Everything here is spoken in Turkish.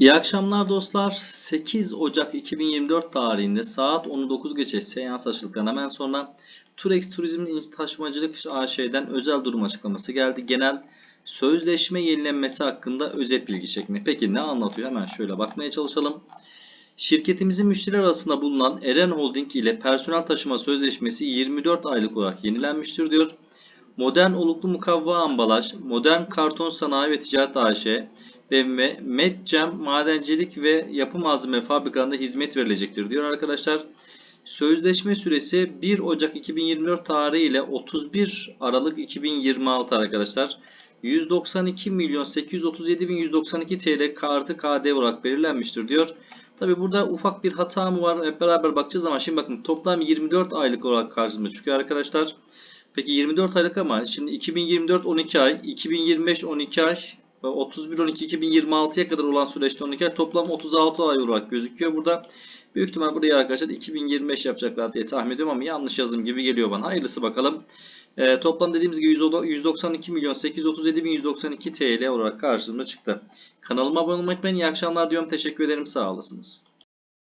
İyi akşamlar dostlar. 8 Ocak 2024 tarihinde saat 10.09 geçe seans açıldıktan hemen sonra Turex Turizm'in Taşımacılık AŞ'den özel durum açıklaması geldi. Genel sözleşme yenilenmesi hakkında özet bilgi çekme. Peki ne anlatıyor? Hemen şöyle bakmaya çalışalım. Şirketimizin müşteriler arasında bulunan Eren Holding ile personel taşıma sözleşmesi 24 aylık olarak yenilenmiştir diyor. Modern oluklu mukavva ambalaj, modern karton sanayi ve ticaret AŞ ve Me- Medcem madencilik ve yapı malzeme fabrikalarında hizmet verilecektir diyor arkadaşlar. Sözleşme süresi 1 Ocak 2024 tarihi ile 31 Aralık 2026 arkadaşlar. 192 milyon 837 bin 192 TL kartı KD olarak belirlenmiştir diyor. Tabi burada ufak bir hata mı var hep beraber bakacağız ama şimdi bakın toplam 24 aylık olarak karşımıza çıkıyor arkadaşlar. Peki 24 aylık ama şimdi 2024 12 ay, 2025 12 ay ve 31 12 2026'ya kadar olan süreçte 12 ay toplam 36 ay olarak gözüküyor burada. Büyük ihtimal buraya arkadaşlar 2025 yapacaklar diye tahmin ediyorum ama yanlış yazım gibi geliyor bana. Hayırlısı bakalım. Ee, toplam dediğimiz gibi 192 milyon 837 bin 192 TL olarak karşımıza çıktı. Kanalıma abone olmayı unutmayın. İyi akşamlar diyorum. Teşekkür ederim. Sağ olasınız.